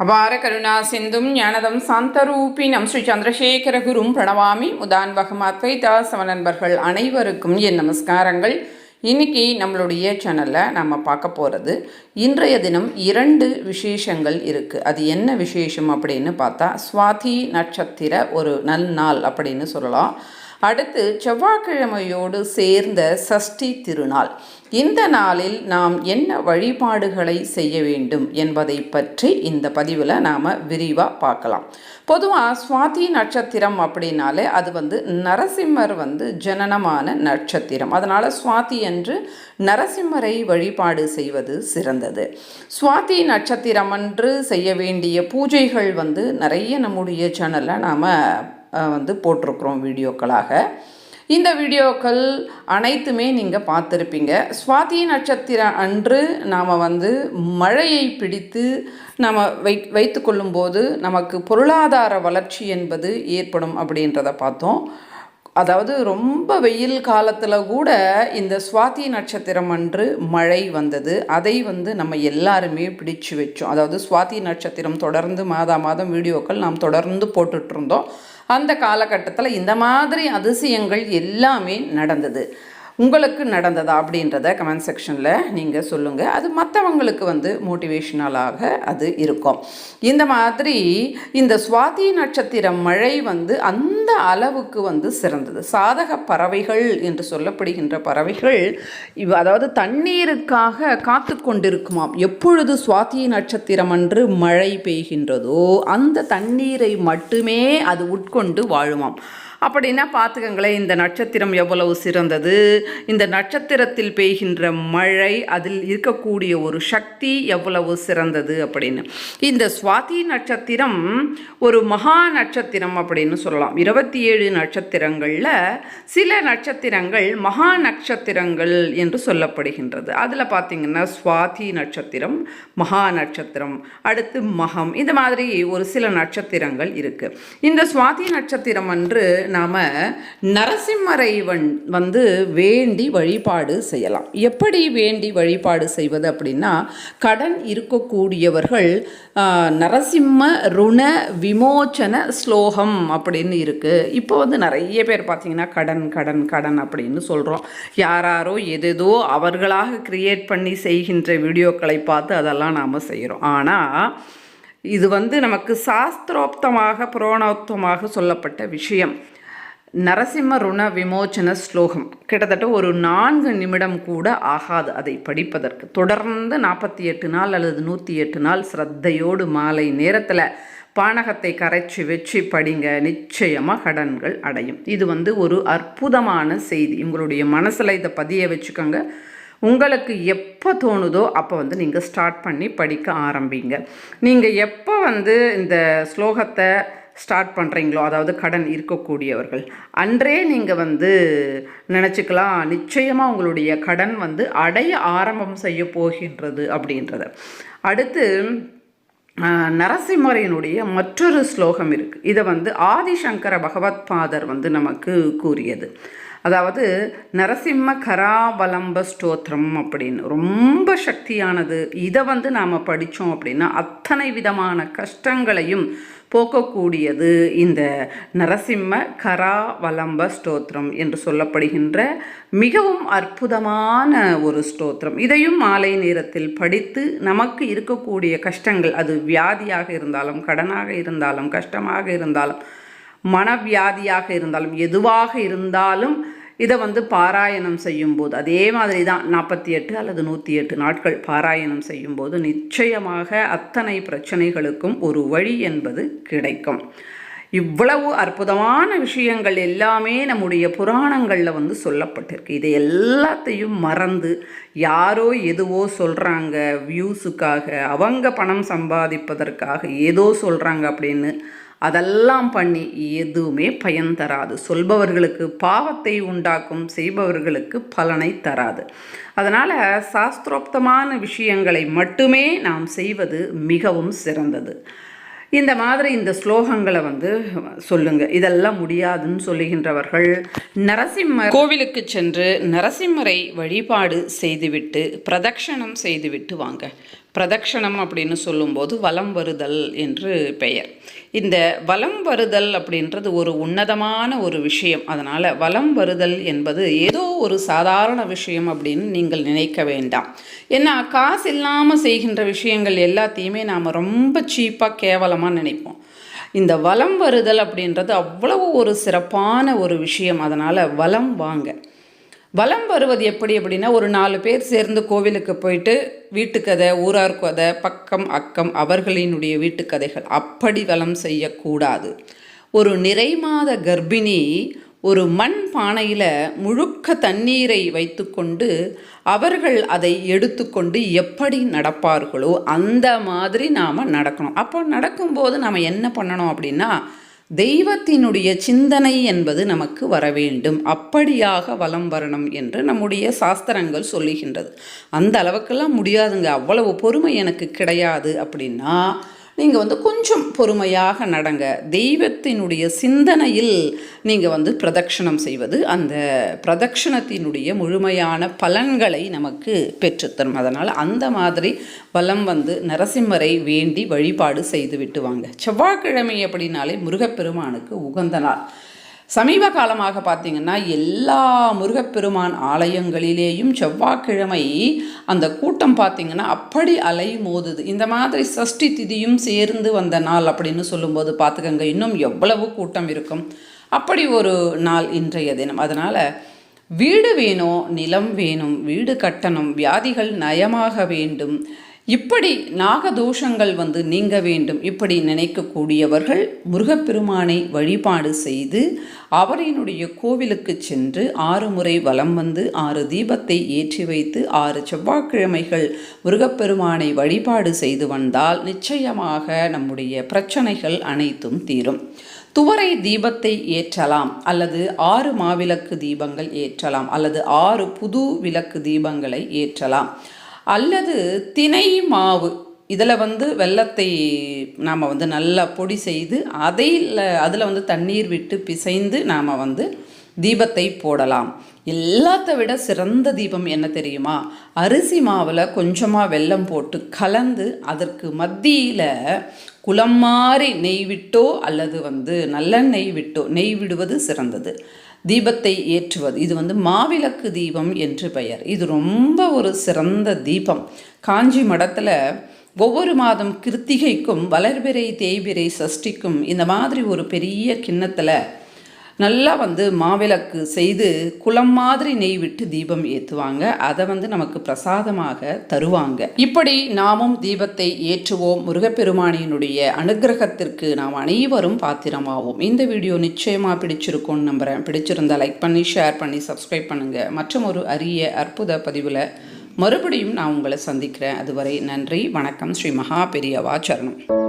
அபார கருணா சிந்தும் ஞானதம் சாந்தரூபினம் ஸ்ரீ சந்திரசேகர குரும் பிரணவாமி. முதான்வகம் அத்வைதா சமநண்பர்கள் அனைவருக்கும் என் நமஸ்காரங்கள். இன்னைக்கு நம்மளுடைய சேனலில் நம்ம பார்க்க போகிறது இன்றைய தினம் இரண்டு விசேஷங்கள் இருக்குது அது என்ன விசேஷம் அப்படின்னு பார்த்தா சுவாதி நட்சத்திர ஒரு நல் நாள் அப்படின்னு சொல்லலாம். அடுத்து செவ்வாய்க்கிழமையோடு சேர்ந்த சஷ்டி திருநாள். இந்த நாளில் நாம் என்ன வழிபாடுகளை செய்ய வேண்டும் என்பதை பற்றி இந்த பதிவில் நாம் விரிவாக பார்க்கலாம். பொதுவாக சுவாதி நட்சத்திரம் அப்படின்னாலே அது வந்து நரசிம்மர் வந்து ஜனனமான நட்சத்திரம். அதனால் சுவாதி என்று நரசிம்மரை வழிபாடு செய்வது சிறந்தது. சுவாதி நட்சத்திரம் அன்று செய்ய வேண்டிய பூஜைகள் வந்து நிறைய நம்முடைய சேனலில் நாம் வந்து போட்டிருக்கிறோம் வீடியோக்களாக. இந்த வீடியோக்கள் அனைத்துமே நீங்கள் பார்த்துருப்பீங்க. சுவாதி நட்சத்திரம் அன்று நாம் வந்து மழையை பிடித்து நம்ம வை வைத்து கொள்ளும்போது நமக்கு பொருளாதார வளர்ச்சி என்பது ஏற்படும் அப்படின்றத பார்த்தோம். அதாவது ரொம்ப வெயில் காலத்தில் கூட இந்த சுவாதி நட்சத்திரம் அன்று மழை வந்தது. அதை வந்து நம்ம எல்லாருமே பிடிச்சு வச்சோம். அதாவது சுவாதி நட்சத்திரம் தொடர்ந்து மாதா மாதம் வீடியோக்கள் நாம் தொடர்ந்து போட்டுட்ருந்தோம் அந்த காலகட்டத்தில் இந்த மாதிரி அதிசயங்கள் எல்லாமே நடந்தது. உங்களுக்கு நடந்ததா அப்படின்றத கமெண்ட் செக்ஷனில் நீங்கள் சொல்லுங்கள் அது மற்றவங்களுக்கு வந்து மோட்டிவேஷ்னலாக அது இருக்கும். இந்த மாதிரி இந்த சுவாதி நட்சத்திர மழை வந்து அந்த அளவுக்கு வந்து சிறந்தது. சாதக பறவைகள் என்று சொல்லப்படுகின்ற பறவைகள் இவ் அதாவது தண்ணீருக்காக காத்து கொண்டிருக்குமாம். எப்பொழுது சுவாதி நட்சத்திரம் அன்று மழை பெய்கின்றதோ அந்த தண்ணீரை மட்டுமே அது உட்கொண்டு வாழுமாம். அப்படின்னா பார்த்துக்கங்களேன் இந்த நட்சத்திரம் எவ்வளவு சிறந்தது. இந்த நட்சத்திரத்தில் பெய்கின்ற மழை அதில் இருக்கக்கூடிய ஒரு சக்தி எவ்வளவு சிறந்தது அப்படின்னு. இந்த சுவாதி நட்சத்திரம் ஒரு மகா நட்சத்திரம் அப்படின்னு சொல்லலாம். இருபத்தி ஏழு நட்சத்திரங்களில் சில நட்சத்திரங்கள் மகா நட்சத்திரங்கள் என்று சொல்லப்படுகின்றது. அதில் பார்த்திங்கன்னா சுவாதி நட்சத்திரம் மகா நட்சத்திரம் அடுத்து மகம். இந்த மாதிரி ஒரு சில நட்சத்திரங்கள் இருக்குது இந்த சுவாதி நட்சத்திரம் அன்று நாம் நரசிம்மரைவன் வந்து வேண்டி வழிபாடு செய்யலாம். எப்படி வேண்டி வழிபாடு செய்வது அப்படின்னா கடன் இருக்கக்கூடியவர்கள் நரசிம்ம ருண விமோச்சன ஸ்லோகம் அப்படின்னு இருக்குது இப்போ வந்து நிறைய பேர் பார்த்திங்கன்னா கடன் கடன் கடன் அப்படின்னு சொல்கிறோம் யாராரோ எதேதோ அவர்களாக கிரியேட் பண்ணி செய்கின்ற வீடியோக்களை பார்த்து அதெல்லாம் நாம் செய்கிறோம் ஆனால் இது வந்து நமக்கு சாஸ்திரோக்தமாக புரோணோக்தமாக சொல்லப்பட்ட விஷயம். நரசிம்ம ருண விமோச்சன ஸ்லோகம். கிட்டத்தட்ட ஒரு நான்கு நிமிடம் கூட ஆகாது அதை படிப்பதற்கு. தொடர்ந்து நாற்பத்தி எட்டு நாள் அல்லது நூற்றி எட்டு நாள் ஸ்ரத்தையோடு மாலை நேரத்தில் பானகத்தை கரைச்சி வச்சு படிங்க. நிச்சயமாக கடன்கள் அடையும். இது வந்து ஒரு அற்புதமான செய்தி. உங்களுடைய மனசில் இதை பதிய வச்சுக்கோங்க. உங்களுக்கு எப்போ தோணுதோ அப்போ வந்து நீங்கள் ஸ்டார்ட் பண்ணி படிக்க ஆரம்பிங்க. நீங்கள் எப்போ வந்து இந்த ஸ்லோகத்தை ஸ்டார்ட் பண்ணுறீங்களோ அதாவது கடன் இருக்கக்கூடியவர்கள். அன்றே நீங்கள் வந்து நினச்சிக்கலாம் நிச்சயமாக உங்களுடைய கடன் வந்து அடைய ஆரம்பம் செய்ய போகின்றது அப்படின்றத. அடுத்து நரசிம்மரையினுடைய மற்றொரு ஸ்லோகம் இருக்குது இதை வந்து ஆதிசங்கர பகவத் பாதர் வந்து நமக்கு கூறியது. அதாவது நரசிம்ம கராவலம்ப ஸ்தோத்திரம் அப்படின்னு. ரொம்ப சக்தியானது. இதை வந்து நாம் படித்தோம் அப்படின்னா அத்தனை விதமான கஷ்டங்களையும் போக்கக்கூடியது இந்த நரசிம்ம கராவலம்ப ஸ்தோத்திரம் என்று சொல்லப்படுகின்ற மிகவும் அற்புதமான ஒரு ஸ்தோத்திரம். இதையும் மாலை நேரத்தில் படித்து நமக்கு இருக்கக்கூடிய கஷ்டங்கள் அது வியாதியாக இருந்தாலும் கடனாக இருந்தாலும் கஷ்டமாக இருந்தாலும் மனவியாதியாக இருந்தாலும் எதுவாக இருந்தாலும் இதை வந்து பாராயணம் செய்யும்போது அதே மாதிரி தான் நாற்பத்தி எட்டு அல்லது நூற்றி எட்டு நாட்கள் பாராயணம் செய்யும்போது நிச்சயமாக அத்தனை பிரச்சனைகளுக்கும் ஒரு வழி என்பது கிடைக்கும். இவ்வளவு அற்புதமான விஷயங்கள் எல்லாமே நம்முடைய புராணங்களில் வந்து சொல்லப்பட்டிருக்கு. இதை எல்லாத்தையும் மறந்து யாரோ எதுவோ சொல்கிறாங்க வியூஸுக்காக அவங்க பணம் சம்பாதிப்பதற்காக ஏதோ சொல்கிறாங்க அப்படின்னு அதெல்லாம் பண்ணி எதுவுமே பயன் தராது. சொல்பவர்களுக்கு பாவத்தை உண்டாக்கும் செய்பவர்களுக்கு பலனை தராது. அதனால் சாஸ்திரோக்தமான விஷயங்களை மட்டுமே நாம் செய்வது மிகவும் சிறந்தது. இந்த மாதிரி இந்த ஸ்லோகங்களை வந்து சொல்லுங்க. இதெல்லாம் முடியாதுன்னு சொல்லுகின்றவர்கள் நரசிம்மர் கோவிலுக்கு சென்று நரசிம்மரை வழிபாடு செய்துவிட்டு பிரதட்சணம் செய்துவிட்டு வாங்க. பிரதக்ஷணம் அப்படின்னு சொல்லும்போது வலம் வருதல் என்று பெயர். இந்த வலம் வருதல் அப்படின்றது ஒரு உன்னதமான ஒரு விஷயம். அதனால் வலம் வருதல் என்பது ஏதோ ஒரு சாதாரண விஷயம் அப்படின்னு நீங்கள் நினைக்க வேண்டாம். ஏன்னா காசு இல்லாமல் செய்கின்ற விஷயங்கள் எல்லாத்தையுமே நாம் ரொம்ப சீப்பாக கேவலமாக நினைப்போம். இந்த வலம் வருதல் அப்படின்றது அவ்வளவு ஒரு சிறப்பான ஒரு விஷயம். அதனால் வலம் வாங்க. வலம் வருவது எப்படி அப்படின்னா ஒரு நாலு பேர் சேர்ந்து கோவிலுக்கு போயிட்டு வீட்டுக்கதை ஊரார் கதை பக்கம் அக்கம் அவர்களினுடைய வீட்டுக்கதைகள் அப்படி வலம் செய்யக்கூடாது. ஒரு நிறைமாத கர்ப்பிணி ஒரு மண் பானையில் முழுக்க தண்ணீரை வைத்துக்கொண்டு அவர்கள் அதை எடுத்துக்கொண்டு எப்படி நடப்பார்களோ அந்த மாதிரி நாம் நடக்கணும். அப்போ நடக்கும்போது நாம் என்ன பண்ணணும் அப்படின்னா தெய்வத்தினுடைய சிந்தனை என்பது நமக்கு வர வேண்டும் அப்படியாக வலம் வரணும் என்று நம்முடைய சாஸ்திரங்கள் சொல்லுகின்றது. அந்த அளவுக்கெல்லாம் முடியாதுங்க. அவ்வளவு பொறுமை எனக்கு கிடையாது அப்படின்னா நீங்கள் வந்து கொஞ்சம் பொறுமையாக நடங்க. தெய்வத்தினுடைய சிந்தனையில் நீங்கள் வந்து பிரதட்சணம் செய்வது அந்த பிரதட்சணத்தினுடைய முழுமையான பலன்களை நமக்கு பெற்றுத்தரும். அதனால் அந்த மாதிரி வலம் வந்து நரசிம்மரை வேண்டி வழிபாடு செய்து விட்டுவாங்க செவ்வாய்க்கிழமை அப்படின்னாலே முருகப்பெருமானுக்கு உகந்த நாள். சமீப காலமாக பார்த்திங்கன்னா எல்லா முருகப்பெருமான் ஆலயங்களிலேயும் செவ்வாய்க்கிழமை அந்த கூட்டம் பார்த்திங்கன்னா அப்படி அலை மோதுது இந்த மாதிரி சஷ்டி திதியும் சேர்ந்து வந்த நாள் அப்படின்னு சொல்லும்போது பார்த்துக்கங்க இன்னும் எவ்வளவு கூட்டம் இருக்கும். அப்படி ஒரு நாள் இன்றைய தினம். அதனால் வீடு வேணும் நிலம் வேணும் வீடு கட்டணும் வியாதிகள் நயமாக வேண்டும். இப்படி நாகதோஷங்கள் வந்து நீங்க வேண்டும் இப்படி நினைக்கக்கூடியவர்கள் முருகப்பெருமானை வழிபாடு செய்து அவரினுடைய கோவிலுக்கு சென்று ஆறு முறை வலம் வந்து ஆறு தீபத்தை ஏற்றி வைத்து ஆறு செவ்வாய்க்கிழமைகள் முருகப்பெருமானை வழிபாடு செய்து வந்தால் நிச்சயமாக நம்முடைய பிரச்சனைகள் அனைத்தும் தீரும். துவரை தீபத்தை ஏற்றலாம் அல்லது ஆறு மாவிளக்கு தீபங்கள் ஏற்றலாம் அல்லது ஆறு புது விளக்கு தீபங்களை ஏற்றலாம். அல்லது தினை மாவு. இதில் வந்து வெள்ளத்தை நாம் வந்து நல்லா பொடி செய்து அதையில் அதில் வந்து தண்ணீர் விட்டு பிசைந்து நாம் வந்து தீபத்தை போடலாம். எல்லாத்த விட சிறந்த தீபம் என்ன தெரியுமா? அரிசி மாவில் கொஞ்சமாக வெல்லம் போட்டு கலந்து அதற்கு மத்தியில் குளம் மாறி நெய் விட்டோ அல்லது வந்து நல்லெண்ணெய் விட்டோ நெய் விடுவது சிறந்தது. தீபத்தை ஏற்றுவது. இது வந்து மாவிளக்கு தீபம் என்று பெயர். இது ரொம்ப ஒரு சிறந்த தீபம். காஞ்சி மடத்தில் ஒவ்வொரு மாதம் கிருத்திகைக்கும் வளர்பிறை தேய்பிறை சஷ்டிக்கும் இந்த மாதிரி ஒரு பெரிய கிண்ணத்தில் நல்லா வந்து மாவிளக்கு செய்து குளம் மாதிரி நெய் விட்டு தீபம் ஏற்றுவாங்க அதை வந்து நமக்கு பிரசாதமாக தருவாங்க. இப்படி நாமும் தீபத்தை ஏற்றுவோம். முருகப்பெருமானியினுடைய அனுகிரகத்திற்கு நாம் அனைவரும் பாத்திரமாவோம். இந்த வீடியோ நிச்சயமாக பிடிச்சிருக்கும்னு நம்புகிறேன் பிடிச்சிருந்தா லைக் பண்ணி ஷேர் பண்ணி சப்ஸ்கிரைப் பண்ணுங்கள் மற்றும் ஒரு அரிய அற்புத பதிவில் மறுபடியும் நான் உங்களை சந்திக்கிறேன். அதுவரை நன்றி வணக்கம். ஸ்ரீ மகா பெரியவா சரணம்.